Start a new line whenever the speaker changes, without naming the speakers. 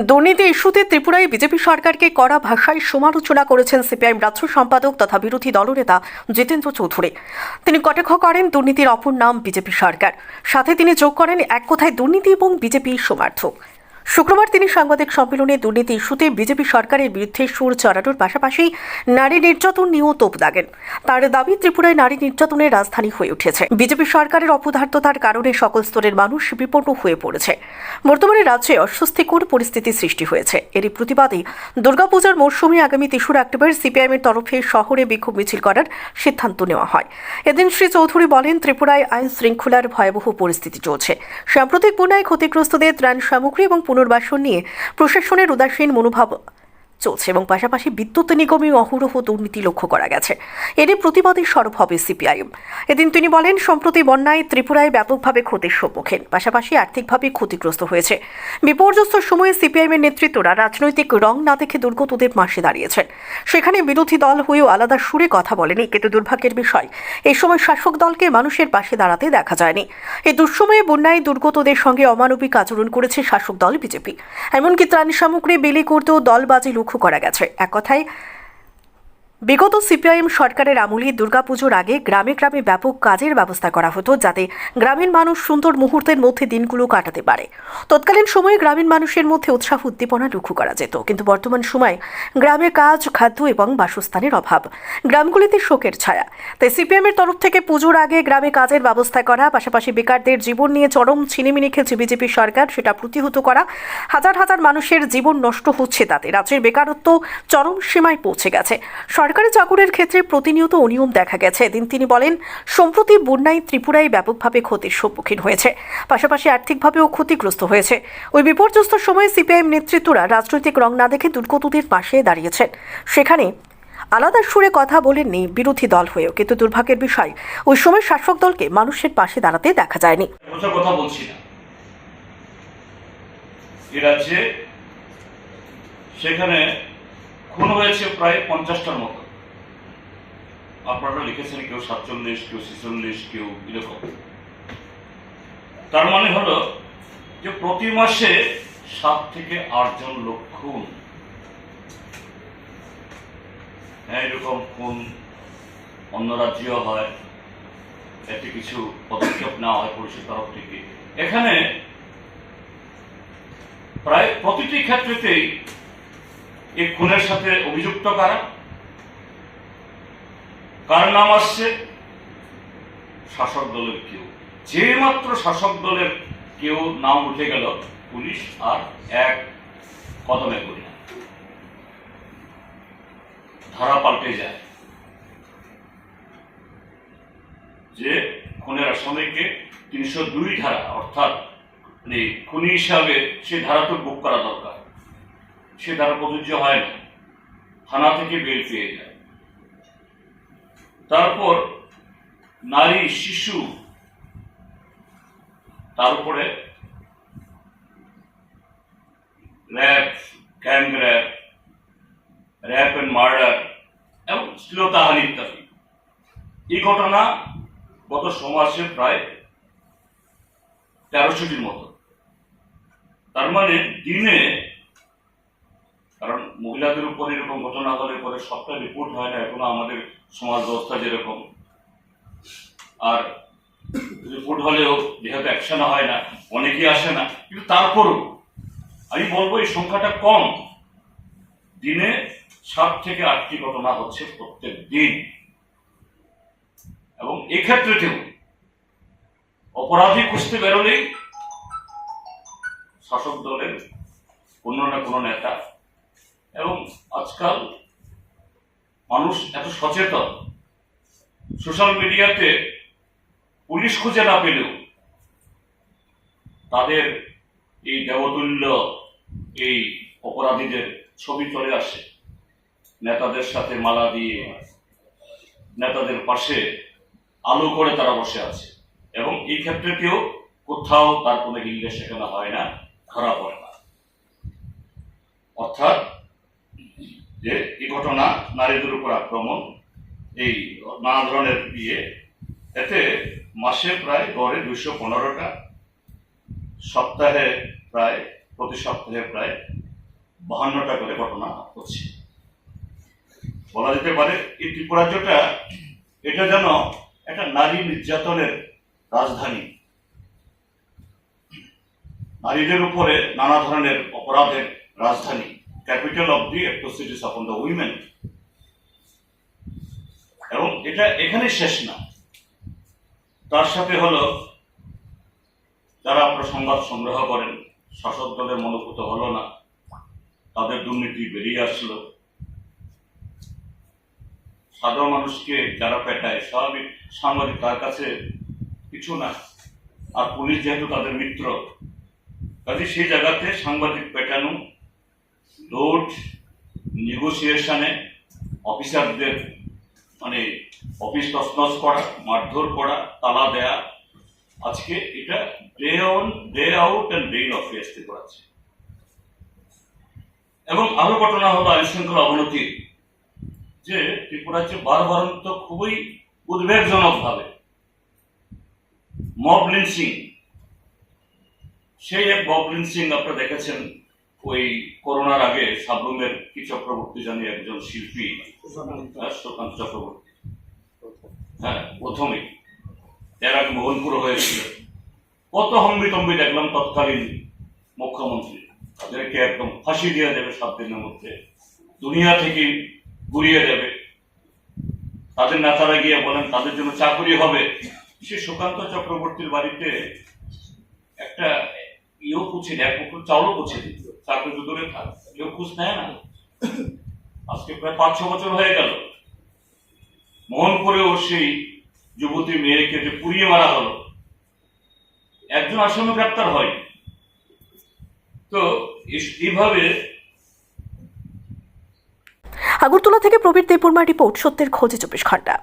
দুর্নীতি ইস্যুতে ত্রিপুরায় বিজেপি সরকারকে কড়া ভাষায় সমালোচনা করেছেন সিপিআইএম রাজ্য সম্পাদক তথা বিরোধী দলনেতা জিতেন্দ্র চৌধুরী। তিনি কটাক্ষ করেন দুর্নীতির অপর নাম বিজেপি সরকার। সাথে তিনি যোগ করেন, এক কথায় দুর্নীতি এবং বিজেপি সমার্থক। শুক্রবার তিনি সাংবাদিক সম্মেলনে দুর্নীতি ইস্যুতে বিজেপি সরকারের বিরুদ্ধে সুর চড়ানোর পাশাপাশি নারী নির্যাতন নিয়েও তোপ দাগেন। তার দাবি, ত্রিপুরায় নারী নির্যাতনের রাজধানী হয়ে উঠেছে। বিজেপি সরকারের অপদার্থতার কারণে সকল স্তরের মানুষ বিপন্ন হয়ে পড়েছে। বর্তমানে রাজ্যে অস্বস্তিকর পরিস্থিতি সৃষ্টি হয়েছে। এরই প্রতিবাদে দুর্গাপূজার মরশুমে আগামী তেসরা অক্টোবর সিপিআইএমের তরফে শহরে বিক্ষোভ মিছিল করার সিদ্ধান্ত নেওয়া হয়। এদিন শ্রী চৌধুরী বলেন, ত্রিপুরায় আইন শৃঙ্খলার ভয়াবহ পরিস্থিতি চলছে। সাম্প্রতিক বন্যায় ক্ষতিগ্রস্তদের ত্রাণ সামগ্রী এবং পুনর্বাসন নিয়ে প্রশাসনের উদাসীন মনোভাব চলছে এবং পাশাপাশি বিদ্যুৎ নিগমে অহরহ দুর্নীতি লক্ষ্য করা গেছে। এরই প্রতিবাদে সরব হবে সিপিআইএম এদিন তিনি বলেন, সম্প্রতি বন্যায় ত্রিপুরায় ব্যাপকভাবে ক্ষতির সম্মুখীন, পাশাপাশি আর্থিকভাবে ক্ষতিগ্রস্ত হয়েছে। বিপর্যস্ত সময়ে সিপিআইএমের নেতৃত্বরা রাজনৈতিক রং না দেখে দুর্গতদের পাশে দাঁড়িয়েছেন। সেখানে বিরোধী দল হয়েও আলাদা সুরে কথা বলেনি। কিন্তু দুর্ভাগ্যের বিষয় এই সময় শাসক দলকে মানুষের পাশে দাঁড়াতে দেখা যায়নি। এই দুঃসময়ে বন্যায় দুর্গতদের সঙ্গে অমানবিক আচরণ করেছে শাসক দল বিজেপি। এমনকি ত্রাণ সামগ্রী, বিলি করতেও দল দলবাজি লক্ষ্য করা গেছে। এক কথায় বিগত সিপিআইএম সরকারের আমলে দুর্গাপুজোর আগে গ্রামে গ্রামে ব্যাপক কাজের ব্যবস্থা করা হতো যাতে গ্রামীণ মানুষ সুন্দর মুহূর্তের মধ্যে দিনগুলো কাটাতে পারে। তৎকালীন সময়ে গ্রামীণ মানুষের মধ্যে উৎসাহ, উদ্দীপনা লক্ষ্য করা যেত। কিন্তু বর্তমান সময়ে গ্রামে কাজ, খাদ্য এবং বাসস্থানের অভাব। গ্রামগুলিতে শোকের ছায়া। তাই সিপিএমের তরফ থেকে পুজোর আগে গ্রামে কাজের ব্যবস্থা করা, পাশাপাশি বেকারদের জীবন নিয়ে চরম ছিনিমিনি খেলছে বিজেপি সরকার, সেটা প্রতিহত করা, হাজার হাজার মানুষের জীবন নষ্ট হচ্ছে তাতে। রাজ্যের বেকারত্ব চরম সীমায় পৌঁছে গেছে। সরকারি চাকুরের ক্ষেত্রে প্রতিনিয়ত অনিয়ম দেখা গেছে। এদিন তিনি বলেন, সম্প্রতি বন্যায় ত্রিপুরায় ব্যাপকভাবে ক্ষতির সম্মুখীন হয়েছে। পাশাপাশি আর্থিকভাবেও ক্ষতিগ্রস্ত হয়েছে। ওই বিপর্যস্ত সময়ে সিপিআইএম নেতৃত্বরা রাজনৈতিক রং না দেখে দুর্গতদের পাশে দাঁড়িয়েছেন। সেখানে আলাদা সুরে কথা বলেননি বিরোধী দল হয়েও, কিন্তু দুর্ভাগ্যের বিষয়, ওই সময় শাসক দলকে মানুষের পাশে দাঁড়াতে দেখা যায়নি।
সেখানে খুন হয়েছে প্রায় পঞ্চাশটার মতো। আপনারা লিখেছেন কেউ সাতচল্লিশ, কেউ ছেচল্লিশ, কেউ এরকম। তার মানে হলো যে প্রতি মাসে সাত থেকে আটজন লোক খুন। হ্যাঁ এরকম খুন অন্য রাজ্যেও হয়। একটি কিছু পদক্ষেপ নেওয়া হয় পুলিশের তরফ থেকে। এখানে প্রায় প্রতিটি ক্ষেত্রেতেই এই খুনের সাথে অভিযুক্ত কারা? কার নাম আসছে? শাসক দলের কেউ। যে মাত্র শাসক দলের কেউ নাম উঠে গেল, পুলিশ আর এক কদমে করি না ধারা পাল্টে যায়। যে খুনের আসামিকে তিনশো দুই ধারা, অর্থাৎ মানে খুনি হিসাবে সে ধারাটা বুক করা দরকার। সে ধারা প্রযোজ্য হয় না। থানা থেকে বেল পেয়ে যায়। তারপর নারী, শিশু, তার উপরে rape gang rape rape and murder এবং শ্লীলতাহানি ইত্যাদি। এই ঘটনা গত সমাজে প্রায় তেরোশোটির মতো। তার মানে দিনে কারণ মহিলাদের উপর এরকম ঘটনা হলে পরে সবটা রিপোর্ট হয় না, এখনও আমাদের সমাজ ব্যবস্থা যেরকম। আর রিপোর্ট হলেও যেহেতু অ্যাকশন হয় না, অনেকেই আসে না, কিন্তু তারপরও আমি বলব এই সংখ্যাটা কম। দিনে সাত থেকে আটটি ঘটনা হচ্ছে প্রত্যেক দিন। এবং এক্ষেত্রেতেও অপরাধী খুঁজতে বেরোলেই শাসক দলের কোনো না কোনো নেতা এবং আজকাল মানুষ এত সচেতন। সোশ্যাল মিডিয়াতে পুলিশ খুঁজে না পেলেও তাদের এই দেবতুল্য, এই অপরাধীদের ছবি চলে আসে। নেতাদের সাথে মালা দিয়ে, নেতাদের পাশে আলো করে তারা বসে আছে। এবং এই ক্ষেত্রেতেও কোথাও তার কোনো হিল্লে শেখানো হয় না, ধরা পড়ে না। অর্থাৎ যে এই ঘটনা নারীদের উপর আক্রমণ, এই নানা ধরনের ইয়ে এতে মাসে প্রায় গড়ে দুইশো পনেরোটা, সপ্তাহে প্রায়, প্রতি সপ্তাহে প্রায় বাহান্নটা করে ঘটনা হচ্ছে। বলা যেতে পারে এই ত্রিপুরাজ্যটা, এটা যেন একটা নারী নির্যাতনের রাজধানী। নারীদের উপরে নানা ধরনের অপরাধের রাজধানী। Capital of the atrocities of the women এবং এটা এখানে শেষ না। তার সাথে হলো, যারা আপনারা সংবাদ সংগ্রহ করেন, শাসক দলের মনোভূত হলো না। তাদের দুর্নীতি বেরিয়ে আসলো। সাধারণ মানুষকে যারা পেটায়, স্বাভাবিক সাংবাদিক তার কাছে কিছু না। আর পুলিশ যেহেতু তাদের মিত্র কাজে সেই জায়গাতে সাংবাদিক পেটানো লোড নেগোসিয়েশনে অফিসারদের মানে অফিস তসনস করা, মারধর করা, তালা দেয়া, আজকে এটা day on day out and day off আসতে করাচ্ছে এবং আরও ঘটনা হলো আইন শৃঙ্খলা অবনতি যে ত্রিপুরা রাজ্যে বারবারন্ত খুবই উদ্বেগজনক ভাবে মব লিন্সিং সেই এক মব লিন্সিং আপনারা দেখেছেন ওই করোনার আগে সাবরুমের কি চক্রবর্তী জানি একজন শিল্পী সুকান্ত চক্রবর্তী। হ্যাঁ প্রথমেই এর আগে মোহনপুর হয়েছিল। কত হম্বিতম্বি দেখলাম তৎকালীন মুখ্যমন্ত্রী। তাদেরকে একদম ফাঁসি দেওয়া যাবে সাত দিনের মধ্যে। দুনিয়া থেকে গুড়িয়ে যাবে তাদের নেতারা গিয়ে বলেন তাদের জন্য চাকরি হবে। সে সুকান্ত চক্রবর্তীর বাড়িতে একটা ইয়েও পুছে দেয় চাউলও পুছে দিত চাকরি তো কেউ নেয় না। আজকে প্রায় পাঁচ ছ বছর হয়ে গেল। মোহনপুরেও সেই যুবতী মেয়েকে যে পুড়িয়ে মারা হলো। একজন আসামি গ্রেপ্তার হয়। তো এইভাবে
আগরতলা থেকে প্রবীর দেববর্মা রিপোর্ট, সত্যের খোঁজে চব্বিশ ঘণ্টা।